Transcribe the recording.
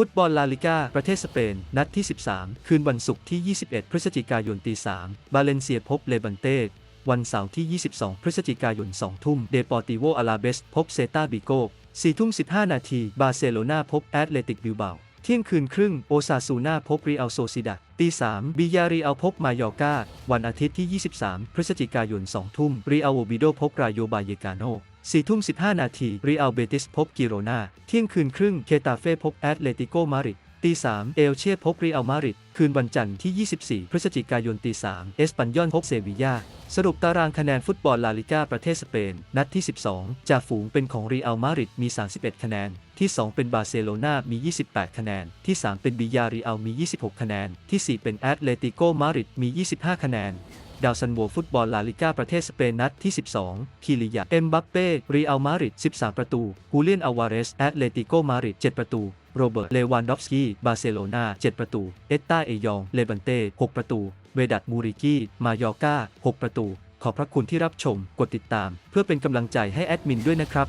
ฟุตบอลลาลิกาประเทศสเปน นัดที่ 13 คืนวันศุกร์ที่ 21 พฤศจิกายนตี3บาเลนเซียพบเลบันเตวันเสาร์ที่ 22 พฤศจิกายน 2 ทุ่ม เดปอร์ติโวอาลาเบส พบเซตาบิโก4ทุ่ม 15 นาที บาร์เซโลนาพบแอตเลติกบิลเบาเที่ยงคืนครึ่ง โอซาซูนาพบรีอัลโซซิดัดตี3บิยารีอัลพบมายอกา วันอาทิตย์ที่ 23 พฤศจิกายน 2 ทุ่ม รีอัลโอบิโดพบรายโยบายเยกาโน 4ทุ่ม 15 นาทีรีอัลเบติสพบกิโรนาเที่ยงคืนครึ่งเคตาเฟ่พบแอตเลติโกมาริดตี3เอลเชียพบรีอัลมาริดคืนวันจันทร์ที่ 24 พฤศจิกายนตี3เอสปันยอนพบเซบียา สรุปตารางคะแนนฟุตบอลลาลิก้าประเทศสเปน นัดที่ 12 จากฝูงเป็นของรีอัลมาดริดมี 31 คะแนน ที่ 2 เป็นบาร์เซโลนามี 28 คะแนน ที่ 3 เป็นบิยารีอัลมี 26 คะแนน ที่ 4 เป็นแอตเลติโกมาดริดมี 25 คะแนน ดาวซันโวฟุตบอลลาลิก้าประเทศสเปนนัดที่ 12 คิริยา เอ็มบัปเป้ รีอัลมาดริด 13 ประตูฮูเลียน อาวาเรส แอตเลติโก มาดริด 7 ประตู โรเบิร์ต เลวานดอฟสกี้ บาร์เซโลนา 7 ประตู เอตตา เอยอง เลบันเต้ 6 ประตู เวดัตมูริกี้ มายอร์กา 6 ประตู ขอบพระคุณที่รับชม กดติดตาม เพื่อเป็นกำลังใจให้แอดมินด้วยนะครับ